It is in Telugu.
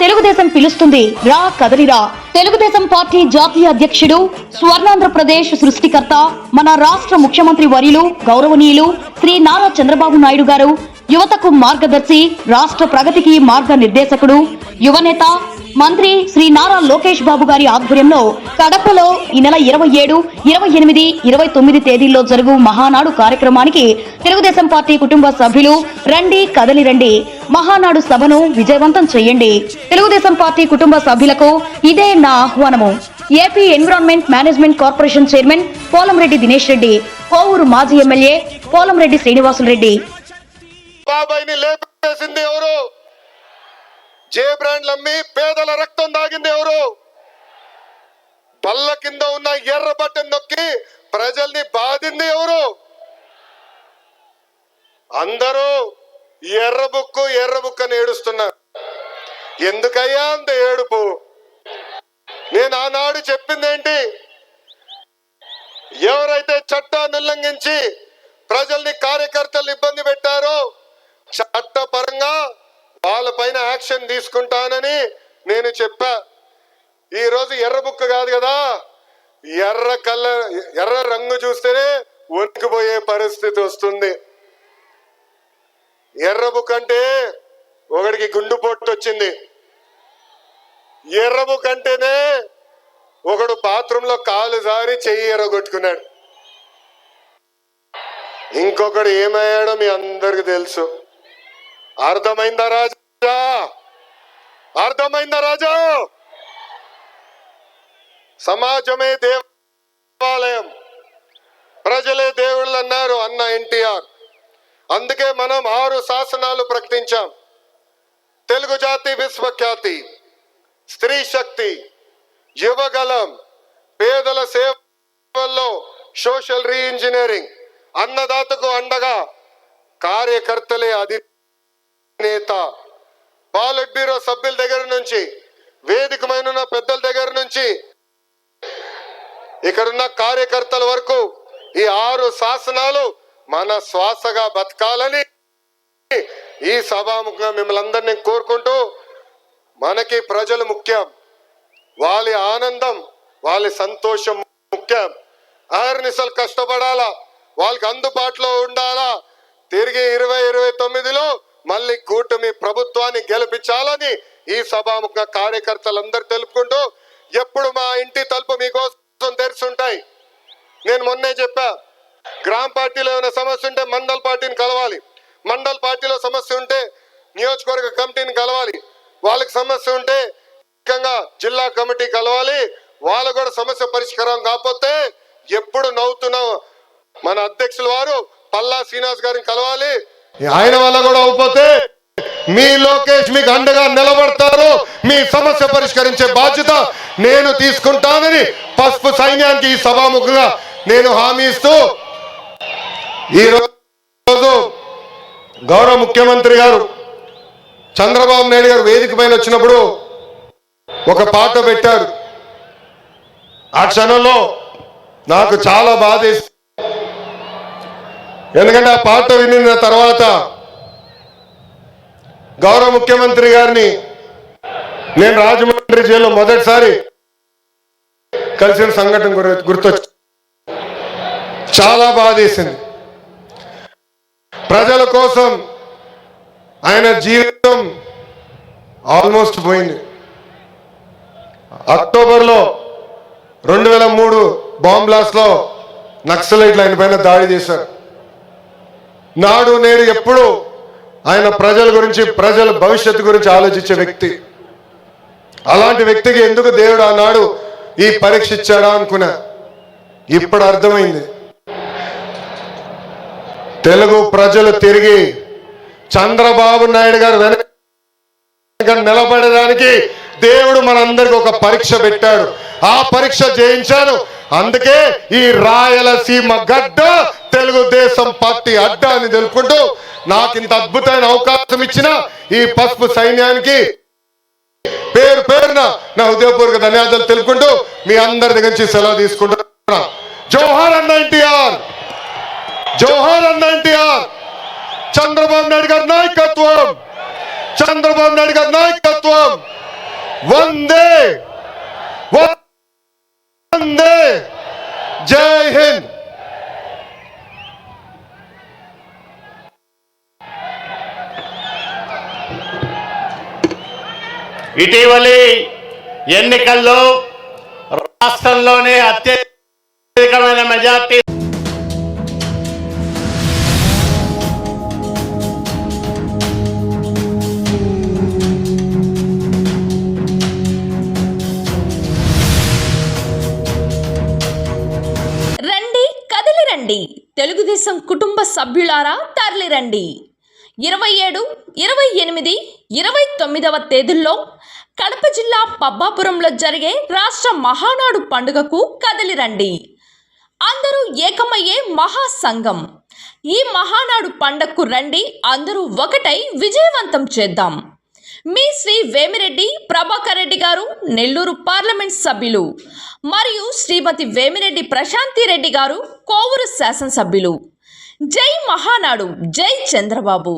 తెలుగుదేశం పిలుస్తుంది. రా కదలిరా తెలుగుదేశం పార్టీ జాతీయ అధ్యక్షుడు స్వర్ణాంధ్రప్రదేశ్ సృష్టికర్త మన రాష్ట్ర ముఖ్యమంత్రి వర్యులు గౌరవనీయులు శ్రీ నారా చంద్రబాబు నాయుడు గారు యువతకు మార్గదర్శి రాష్ట్ర ప్రగతికి మార్గ నిర్దేశకుడు యువనేత మంత్రి శ్రీ నారా లోకేష్ బాబు గారి ఆధ్వర్యంలో కడపలో ఈ నెల ఇరవై ఏడు ఇరవై ఎనిమిది ఇరవై తొమ్మిది తేదీల్లో జరుగు మహానాడు కార్యక్రమానికి తెలుగుదేశం పార్టీ కుటుంబ సభ్యులు రండి కదలి రండి. మహానాడు సభను విజయవంతం చేయండి. తెలుగుదేశం పార్టీ కుటుంబ సభ్యులకు ఇదే నా ఆహ్వానము. AP environment management corporation chairman Polamreddy Dinesh Reddy Kovur మాజీ ఎమ్మెల్యే పోలంరెడ్డి శ్రీనివాసులు రెడ్డి. ఎవరు జే బ్రాండ్లు అమ్మి పేదల రక్తం దాగింది ఎవరు? బల్ల కింద ఉన్న ఎర్ర బట్టను నొక్కి ప్రజల్ని బాధింది ఎవరు? అందరూ ఎర్రబుక్కు బుక్కు అని ఏడుస్తున్నారు ఎందుకయ్యా అంత ఏడుపు? నేను ఆనాడు చెప్పింది ఏంటి ఎవరైతే చట్టాన్ని ఉల్లంఘించి ప్రజల్ని కార్యకర్తలు ఇబ్బంది పెట్టారో చట్టపరంగా వాళ్ళపైన యాక్షన్ తీసుకుంటానని నేను చెప్పా. ఈరోజు రోజు ఎర్ర బుక్ కాదు కదా ఎర్ర కలర్ ఎర్ర రంగు చూస్తేనే వణికిపోయే పరిస్థితి వస్తుంది. ఎర్ర అంటే ఒకడికి గుండు పొట్టు వచ్చింది ఎర్రబుక్ అంటేనే ఒకడు బాత్రూంలో కాలు జారి చెయ్యి ఎర్రగొట్టుకున్నాడు ఇంకొకడు ఏమయ్యాడో మీ అందరికి తెలుసు. అర్థమైందా రాజా? అర్థమైందా రాజా? సమాజమే దేవాలయం. ప్రజలే దేవుళ్ళు అన్నారు అన్న ఎన్టీఆర్. అందుకే మనం ఆరు శాసనాలు ప్రకటించాం. తెలుగు జాతి విశ్వఖ్యాతి స్త్రీ శక్తి యువగలం పేదల సేవల్లో సోషల్ రీఇంజనీరింగ్ అన్నదాతకు అండగా కార్యకర్తలే అధినేత. బాలెట్ బ్యూరో సభ్యుల దగ్గర నుంచి వేదికమైన ఉన్న పెద్దల దగ్గర నుంచి ఇక్కడున్న కార్యకర్తల వరకు ఈ ఆరు శాసనాలు మన శ్వాసగా బతకాలని ఈ సభాముఖంగా మిమ్మల్ని అందరినీ కోరుకుంటూ మనకి ప్రజలు ముఖ్యం. వాళ్ళ ఆనందం వాళ్ళ సంతోషం ముఖ్యం. అహర్నిశలు కష్టపడాలా? వాళ్ళకి అందుబాటులో ఉండాలా? తిరిగి ఇరవై ఇరవై తొమ్మిదిలో మళ్ళీ కూటమి ప్రభుత్వాన్ని గెలిపించాలని ఈ సభాముఖ కార్యకర్తలందరూ తెలుపుకుంటూ ఎప్పుడు మా ఇంటి తలుపు మీకోసం తెరిచి ఉంటాయి. నేను మొన్నే చెప్పా గ్రామ పార్టీలో ఏమైనా సమస్య ఉంటే మండల్ పార్టీని కలవాలి. మండల్ పార్టీలో సమస్య ఉంటే నియోజకవర్గ కమిటీని కలవాలి. వాళ్ళకి సమస్య ఉంటే ముఖ్యంగా జిల్లా కమిటీ కలవాలి. వాళ్ళ కూడా సమస్య పరిష్కారం కాకపోతే ఎప్పుడు నవ్వుతున్న మన అధ్యక్షుల వారు పల్లా శ్రీనివాస్ గారిని కలవాలి. ఆయన వల్ల కూడా అయిపోతే మీ లోకేష్ మీకు అండగా నిలబడతారు. మీ సమస్య పరిష్కరించే బాధ్యత నేను తీసుకుంటానని పసుపు సైన్యానికి ఈ సభాముఖంగా నేను హామీ ఇస్తూ ఈ రోజు గౌరవ ముఖ్యమంత్రి గారు చంద్రబాబు నాయుడు గారు వేదిక పైన వచ్చినప్పుడు ఒక పాట పెట్టారు. ఆ క్షణంలో నాకు చాలా బాధ వేసింది. ఎందుకంటే ఆ పాట వినిన తర్వాత గౌరవ ముఖ్యమంత్రి గారిని నేను రాజమండ్రి జైల్లో మొదటిసారి కలిసిన సంఘటన గురి- గుర్తొచ్చి చాలా బాధేసింది. ప్రజల కోసం ఆయన జీవితం ఆల్మోస్ట్ పోయింది. అక్టోబర్లో రెండు వేల మూడు బాంబ్ నక్సలైట్లు ఆయన పైన దాడి చేశారు. నాడు నేడు ఎప్పుడు ఆయన ప్రజల గురించి ప్రజల భవిష్యత్తు గురించి ఆలోచించే వ్యక్తి. అలాంటి వ్యక్తికి ఎందుకు దేవుడు ఆనాడు ఈ పరీక్ష ఇచ్చాడా అనుకున్నా? ఇప్పుడు అర్థమైంది. తెలుగు ప్రజలు తిరిగి చంద్రబాబు నాయుడు గారు వెనక నిలబడడానికి దేవుడు మనందరికి ఒక పరీక్ష పెట్టాడు. ఆ పరీక్ష చేయించాను అందుకే ఈ రాయలసీమ గడ్డ తెలుగుదేశం పార్టీ అడ్డ అని తెలుపుకుంటూ నాకు ఇంత అద్భుతమైన అవకాశం ఇచ్చిన ఈ పసుపు సైన్యానికి పేరు పేరున నా హృదయపూర్వక ధన్యవాదాలు తెలుపుకుంటూ మీ అందరి దగ్గర నుంచి సెలవు తీసుకుంటున్నా. జోహార్ అన్న ఎన్టీఆర్! జోహార్ అన్న ఎన్టీఆర్ చంద్రబాబు నాయుడు గారి నాయకత్వం చంద్రబాబు నాయుడు గారి నాయకత్వం. వందే వందే జై హింద్. ఇటీవలి ఎన్నికల్లో రాష్ట్రంలోనే అత్యధికమైన మెజార్టీ తరలిరండి తెలుగుదేశం కుటుంబ సభ్యులారా తరలిరండి. ఇరవై ఏడు ఇరవై ఎనిమిది ఇరవై తొమ్మిదవ తేదీల్లో కడప జిల్లా పబ్బాపురంలో జరిగే రాష్ట్ర మహానాడు పండుగకు కదిలిరండి. అందరూ ఏకమయ్యే మహాసంఘం. ఈ మహానాడు పండగకు రండి అందరూ ఒకటై విజయవంతం చేద్దాం. మీ శ్రీ వేమిరెడ్డి ప్రభాకర్ రెడ్డి గారు నెల్లూరు పార్లమెంట్ సభ్యులు మరియు శ్రీమతి వేమిరెడ్డి ప్రశాంతి రెడ్డి గారు కోవూరు శాసనసభ్యులు. జై మహానాడు. జై చంద్రబాబు.